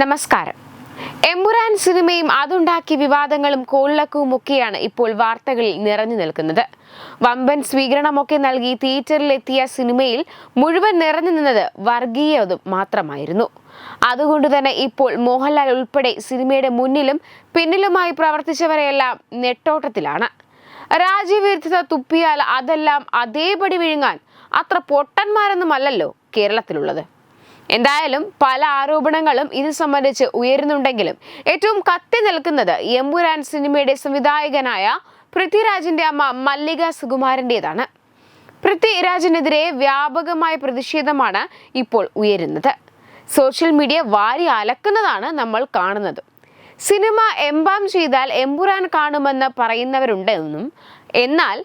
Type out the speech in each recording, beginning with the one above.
നമസ്കാരം. എമ്പുരാൻ സിനിമയും അതുണ്ടാക്കിയ വിവാദങ്ങളും കോളിളക്കവും ഒക്കെയാണ് ഇപ്പോൾ വാർത്തകളിൽ നിറഞ്ഞു നിൽക്കുന്നത്. വമ്പൻ സ്വീകരണമൊക്കെ നൽകി തിയേറ്ററിലെത്തിയ സിനിമയിൽ മുഴുവൻ നിറഞ്ഞു നിന്നത് വർഗീയതും മാത്രമായിരുന്നു. അതുകൊണ്ട് തന്നെ ഇപ്പോൾ മോഹൻലാൽ ഉൾപ്പെടെ സിനിമയുടെ മുന്നിലും പിന്നിലുമായി പ്രവർത്തിച്ചവരെയെല്ലാം നെട്ടോട്ടത്തിലാണ്. രാജ്യവിരുദ്ധത തുപ്പിയാൽ അതെല്ലാം അതേപടി വിഴുങ്ങാൻ അത്ര പൊട്ടന്മാരൊന്നുമല്ലല്ലോ കേരളത്തിലുള്ളത്. എന്തായാലും പല ആരോപണങ്ങളും ഇത് സംബന്ധിച്ച് ഉയരുന്നുണ്ടെങ്കിലും ഏറ്റവും കത്തി നിൽക്കുന്നത് എമ്പുരാൻ സിനിമയുടെ സംവിധായകനായ പൃഥ്വിരാജിന്റെ അമ്മ മല്ലിക സുകുമാരന്റെതാണ് പൃഥ്വിരാജിനെതിരെ വ്യാപകമായ പ്രതിഷേധമാണ് ഇപ്പോൾ ഉയരുന്നത്. സോഷ്യൽ മീഡിയ വാരി അലക്കുന്നതാണ് നമ്മൾ കാണുന്നത്. സിനിമ എംബാം ചെയ്താൽ എമ്പുരാൻ കാണുമെന്ന് പറയുന്നവരുണ്ടെന്നും എന്നാൽ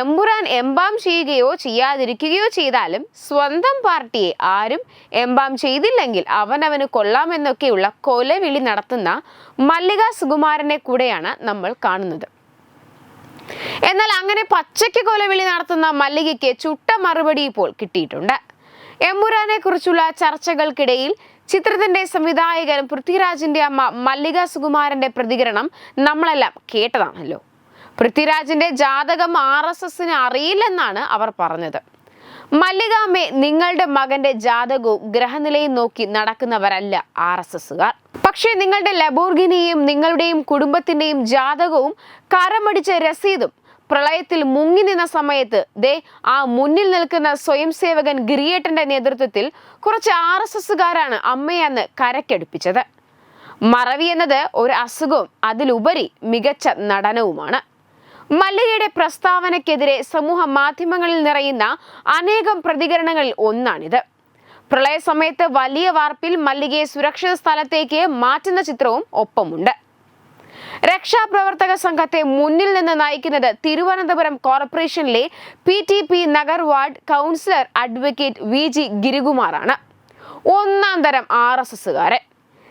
എമ്പുരാൻ എംബാം ചെയ്യുകയോ ചെയ്യാതിരിക്കുകയോ ചെയ്താലും സ്വന്തം പാർട്ടിയെ ആരും എംബാം ചെയ്തില്ലെങ്കിൽ അവനവന് കൊള്ളാമെന്നൊക്കെയുള്ള കൊലവിളി നടത്തുന്ന മല്ലിക സുകുമാരനെ കൂടെയാണ് നമ്മൾ കാണുന്നത്. എന്നാൽ അങ്ങനെ പച്ചയ്ക്ക് കൊലവിളി നടത്തുന്ന മല്ലികയ്ക്ക് ചുട്ട മറുപടി ഇപ്പോൾ കിട്ടിയിട്ടുണ്ട്. എമ്പുരാനെ കുറിച്ചുള്ള ചർച്ചകൾക്കിടയിൽ ചിത്രത്തിന്റെ സംവിധായകൻ പൃഥ്വിരാജിന്റെ അമ്മ മല്ലിക സുകുമാരന്റെ പ്രതികരണം നമ്മളെല്ലാം കേട്ടതാണല്ലോ. പൃഥ്വിരാജിന്റെ ജാതകം ആർ എസ് എസിന് അറിയില്ലെന്നാണ് അവർ പറഞ്ഞത്. മല്ലികാമ്മേ നിങ്ങളുടെ മകന്റെ ജാതകവും ഗ്രഹനിലയും നോക്കി നടക്കുന്നവരല്ല ആർ എസ് എസുകാർ പക്ഷേ നിങ്ങളുടെ ലബോർഗിനിയും നിങ്ങളുടെയും കുടുംബത്തിന്റെയും ജാതകവും കരമടിച്ച രസീതും പ്രളയത്തിൽ മുങ്ങി നിന്ന സമയത്ത് ദേ ആ മുന്നിൽ നിൽക്കുന്ന സ്വയം സേവകൻ ഗിരിയേട്ടന്റെ നേതൃത്വത്തിൽ കുറച്ച് ആർ എസ് എസുകാരാണ് അമ്മയെ അന്ന് കരക്കടുപ്പിച്ചത്. മറവി എന്നത് ഒരു അസുഖവും അതിലുപരി മികച്ച നടനവുമാണ്. മല്ലികയുടെ പ്രസ്താവനയ്ക്കെതിരെ സമൂഹ മാധ്യമങ്ങളിൽ നിറയുന്ന അനേകം പ്രതികരണങ്ങളിൽ ഒന്നാണിത്. പ്രളയ സമയത്ത് വലിയ വാർപ്പിൽ മല്ലികയെ സുരക്ഷിത സ്ഥലത്തേക്ക് മാറ്റുന്ന ചിത്രവും ഒപ്പമുണ്ട്. രക്ഷാപ്രവർത്തക സംഘത്തെ മുന്നിൽ നിന്ന് നയിക്കുന്നത് തിരുവനന്തപുരം കോർപ്പറേഷനിലെ P T P Nagar ward councillor advocate V G ഗിരികുമാറാണ്. ഒന്നാം തരം ആർ എസ് എസുകാരൻ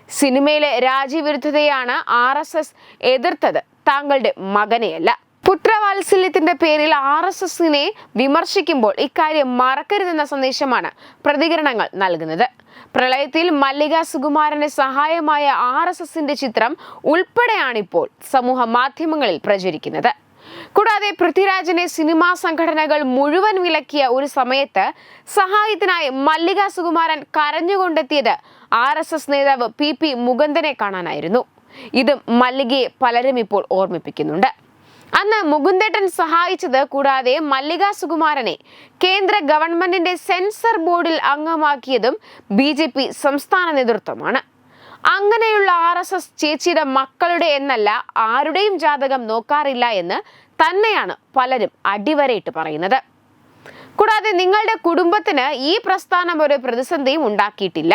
സിനിമയിലെ രാജ്യവിരുദ്ധതയാണ് ആർ എസ് എസ് എതിർത്തത്. താങ്കളുടെ മകനെയല്ല. പുത്രവാത്സല്യത്തിന്റെ പേരിൽ ആർ എസ് എസിനെ വിമർശിക്കുമ്പോൾ ഇക്കാര്യം മറക്കരുതെന്ന സന്ദേശമാണ് പ്രതികരണങ്ങൾ നൽകുന്നത്. പ്രളയത്തിൽ മല്ലിക സുകുമാരന് സഹായമായ ആർ എസ് എസിന്റെ ചിത്രം ഉൾപ്പെടെയാണിപ്പോൾ സമൂഹ മാധ്യമങ്ങളിൽ പ്രചരിക്കുന്നത്. കൂടാതെ പൃഥ്വിരാജിനെ സിനിമാ സംഘടനകൾ മുഴുവൻ വിലക്കിയ ഒരു സമയത്ത് സഹായത്തിനായി മല്ലിക സുകുമാരൻ കരഞ്ഞുകൊണ്ടെത്തിയത് ആർ എസ് എസ് നേതാവ് പി പി മുകുന്ദനെ കാണാനായിരുന്നു. ഇതും മല്ലികയെ പലരും ഇപ്പോൾ ഓർമ്മിപ്പിക്കുന്നുണ്ട്. അന്ന് മുകുന്ദേട്ടൻ സഹായിച്ചത് കൂടാതെ മല്ലിക സുകുമാരനെ കേന്ദ്ര ഗവൺമെന്റിന്റെ സെൻസർ ബോർഡിൽ അംഗമാക്കിയതും ബി ജെ പി സംസ്ഥാന നേതൃത്വമാണ്. അങ്ങനെയുള്ള ആർ എസ് എസ് ചേച്ചിയുടെ മക്കളുടെ എന്നല്ല ആരുടെയും ജാതകം നോക്കാറില്ല എന്ന് തന്നെയാണ് പലരും അടിവരയിട്ട് പറയുന്നത്. കൂടാതെ നിങ്ങളുടെ കുടുംബത്തിന് ഈ പ്രസ്ഥാനം ഒരു പ്രതിസന്ധിയും ഉണ്ടാക്കിയിട്ടില്ല.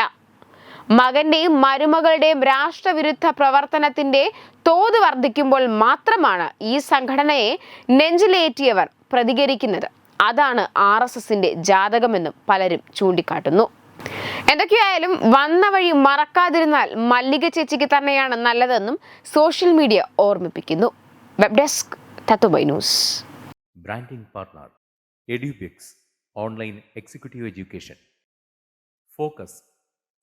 മകന്റെയും മരുമകളുടെയും രാഷ്ട്രവിരുദ്ധ പ്രവർത്തനത്തിന്റെ തോത് വർദ്ധിക്കുമ്പോൾ മാത്രമാണ് ഈ സംഘടനയെ നെഞ്ചിലേറ്റിയവർ പ്രതികരിക്കുന്നത്. അതാണ് ആർ എസ് എസിന്റെ ജാതകമെന്നും പലരും ചൂണ്ടിക്കാട്ടുന്നു. എന്തൊക്കെയായാലും വന്ന വഴി മറക്കാതിരുന്നാൽ മല്ലിക ചേച്ചിക്ക് തന്നെയാണ് നല്ലതെന്നും സോഷ്യൽ മീഡിയ ഓർമ്മിപ്പിക്കുന്നു. വെബ് ഡെസ്ക് തത്തുബൈ news branding partner എഡ്യൂബിക്സ് online executive education focus